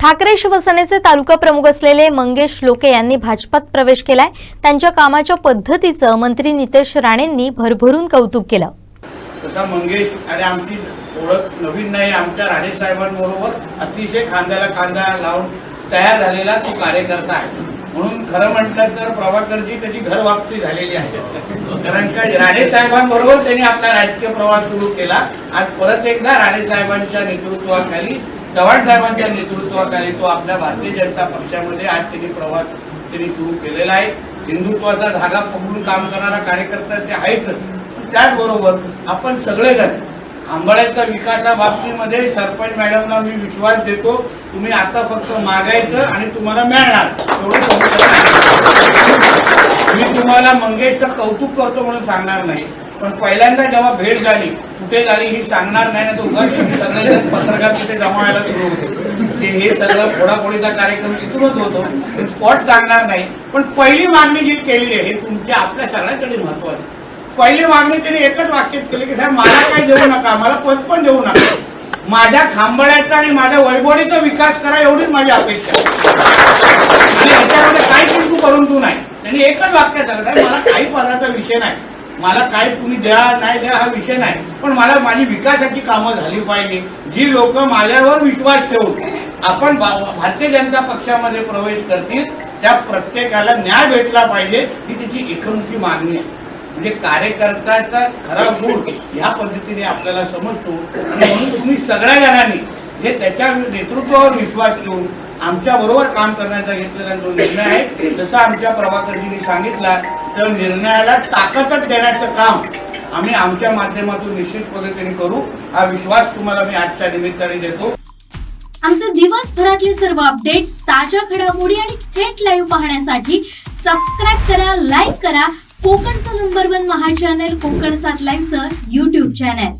ठाकरे शिवसेनेचे तालुका प्रमुख असलेले मंगेश लोके यांनी भाजपात प्रवेश केलाय. त्यांच्या कामाच्या पद्धतीचं मंत्री नितेश राणेंनी भरभरून कौतुक केलं. तसा मंगेश आणि आमची ओळख नवीन नाही आमच्या राणे साहेबांबरोबर अतिशय खांद्याला खांदा लावून तयार झालेला तो कार्यकर्ता आहे. म्हणून खरं म्हटलं तर प्रभाकरजी त्याची घरवापसी झालेली आहे. कारण का राणे साहेबांबरोबर त्यांनी आपला राजकीय प्रवास सुरू केला. आज परत एकदा राणे साहेबांच्या नेतृत्वाखाली चव्हाण साहेबांच्या नेतृत्वाखाली तो आपल्या भारतीय जनता पक्षामध्ये आज त्यांनी प्रवास त्यांनी सुरू केलेला आहे. हिंदुत्वाचा धागा पकडून काम करणारा कार्यकर्ता ते आहेच त्याचबरोबर आपण सगळेजण आंबळ्याच्या विकासा बाबतीमध्ये सरपंच मॅडमला मी विश्वास देतो. तुम्ही आता फक्त मागायचं आणि तुम्हाला मिळणार. एवढं मी तुम्हाला मंगेशचं कौतुक करतो म्हणून सांगणार नाही. पण पहिल्यांदा जेव्हा भेट झाली कुठे झाली ही सांगणार नाही ना तर उगाच सगळेजण पत्रकार तिथे जमा व्हायला सुरू होते. ते हे सगळं फोडाफोडीचा कार्यक्रम तिथूनच होतो. स्पॉट सांगणार नाही. पण पहिली मागणी जी केलेली आहे तुमची तुमच्या आपल्या सगळ्यांसाठी महत्वाची. पहिली मागणी त्यांनी एकच वाक्यात केली की साहेब मला काय देऊ नका मला पद पण देऊ नका. माझ्या खांबळ्याचा आणि माझ्या वैभवणीचा विकास करा एवढीच माझी अपेक्षा आहे. आणि याच्यामध्ये काही किंतू करून तू नाही. त्यांनी एकच वाक्य झालं साहेब, मला काही पदाचा विषय नाही. मला काय तुम्ही द्या नाही द्या हा विषय नाही. पण मला माझी विकासाची कामं झाली पाहिजे जी लोक माझ्यावर विश्वास ठेवून आपण भारतीय जनता पक्षामध्ये प्रवेश करतील त्या प्रत्येकाला न्याय भेटला पाहिजे ही तिची एकमुखी मागणी आहे. म्हणजे कार्यकर्त्याचा खरा गुण ह्या पद्धतीने आपल्याला समजतो. आणि म्हणून तुम्ही सगळ्या जणांनी हे त्याच्या नेतृत्वावर विश्वास ठेवून आमच्या बरोबर काम करण्याचा घेतलेला जो निर्णय आहे जसा आमच्या प्रभाकरजींनी सांगितला तर निर्णयाला ताकदच देण्याचं काम आम्ही आमच्या माध्यमातून निश्चित पद्धतीने करू. हा विश्वास तुम्हाला मी आजच्या निमित्ताने देतो. आमचे दिवसभरातले सर्व अपडेट्स ताज्या घडामोडी आणि थेट लाईव्ह पाहण्यासाठी सबस्क्राईब करा लाईक करा. कोकणचं नंबर वन महा चॅनल कोकण सात लाईव्हचं युट्यूब चॅनल